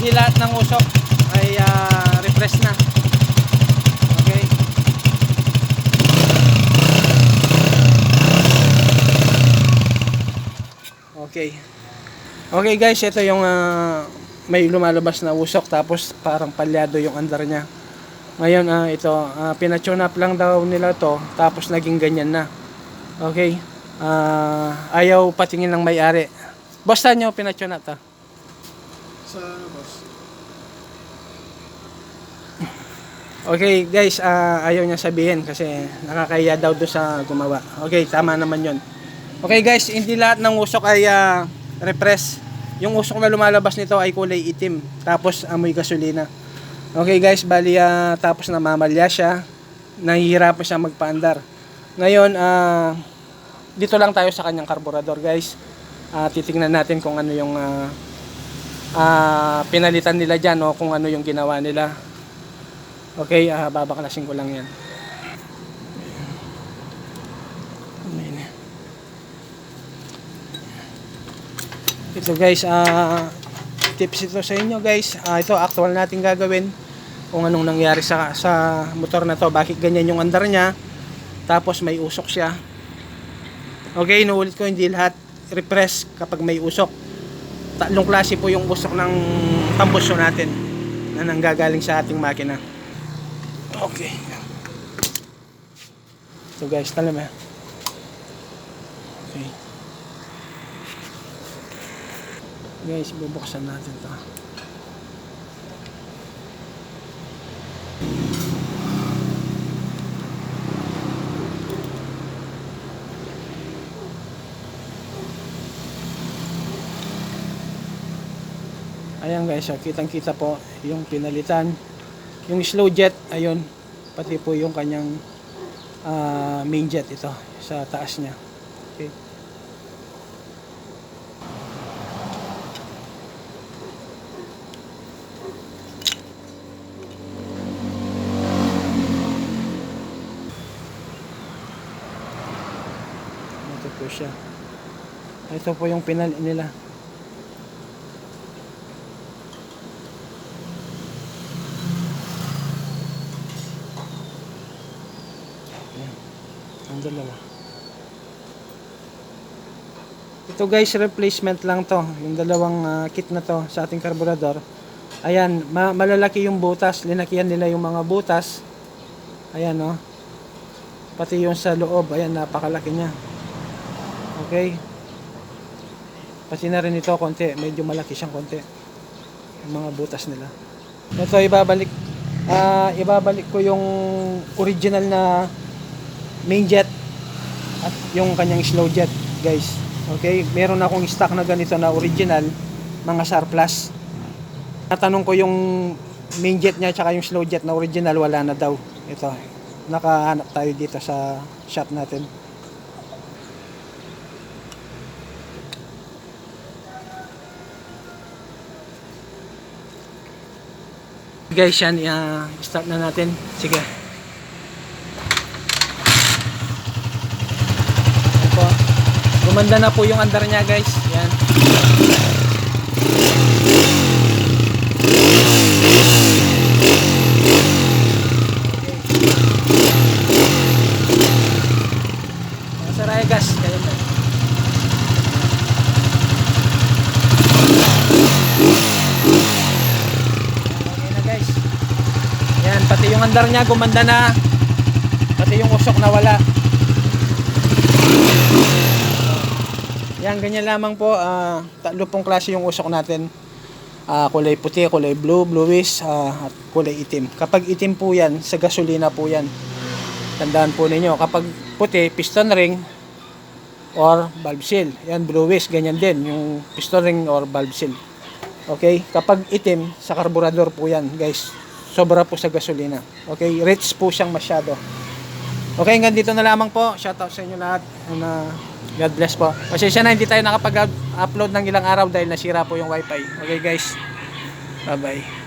Hindi lahat ng usok ay ah, refresh na. Okay. Okay. Okay guys, ito yung ah, may lumalabas na usok tapos parang palyado yung andar niya. Ngayon ah, ito, uh, pinatune up lang daw nila to tapos naging ganyan na. Okay. Ah, ayaw patingin ng may-ari. Saan nyo pinatune up to? Sa boss. Okay guys, ah, ayaw niya sabihin kasi nakakaya daw doon sa gumawa. Okay, tama naman yon. Okay guys, hindi lahat ng usok ay ah, repress. Yung usok na lumalabas nito ay kulay itim, tapos amoy gasolina. Okay guys, bali ah, tapos namamalya siya, nahihirapan siya magpaandar. Ngayon, ah, dito lang tayo sa kanyang karburador guys. Ah, titingnan natin kung ano yung ah, ah, pinalitan nila dyan o kung ano yung ginawa nila. Okay, ah babaklasin ko lang yan. Ito guys, ah tips ito sa inyo guys. Ah, ito actual natin gagawin kung anong nangyari sa sa motor na to, bakit ganyan yung andar niya. Tapos may usok siya. Okay, inuulit ko hindi lahat repress kapag may usok. Tatlong klase po yung usok ng tambusyo natin na nanggagaling sa ating makina. Okay. So guys, talam eh. Okay. Guys, bubuksan natin to. Ayan guys, so kitang kita po yung pinalitan. Yung slow jet, ayun, pati po yung kanyang ah, main jet ito sa taas niya. Okay. Ito po siya. Ito po yung pinal nila. Ang dalawa. Ito guys, replacement lang to. Yung dalawang ah, kit na to sa ating karburador. Ayan, ma- malalaki yung butas. Linakihan nila yung mga butas. Ayan, oh. Pati yung sa loob. Ayan, napakalaki niya. Okay. Pati na rin ito, konti. Medyo malaki siyang konti. Yung mga butas nila. Ito, ibabalik. ah ibabalik ko yung original na main jet at yung kanyang slow jet guys. Okay? Meron akong stock na ganito na original mga surplus natanong ko yung main jet niya tsaka yung slow jet na original wala na daw. Ito nakahanap tayo dito sa shop natin. Guys yan uh, start na natin. Sige Yan po. Gumanda na po yung andar niya guys. Yan. Okay. Sa Rayagas, kayo na. Okay na guys. Yan, pati yung andar niya gumanda na. Pati yung usok na wala. Yan, ganyan lamang po. ah tatlo pong klase yung usok natin. Ah, kulay puti, kulay blue, bluish, ah, at kulay itim. Kapag itim po yan, sa gasolina po yan. Tandaan po ninyo. Kapag puti, piston ring or valve seal. Yan, bluish, ganyan din. Yung piston ring or valve seal. Okay? Kapag itim, sa karburador po yan, guys. Sobra po sa gasolina. Okay? Rich po siyang masyado. Okay, hanggang dito na lamang po. Shoutout sa inyo lahat. And, uh, God bless po. Pasensya na, hindi tayo nakapag-upload ng ilang araw dahil nasira po yung wifi. Okay guys. Bye-bye.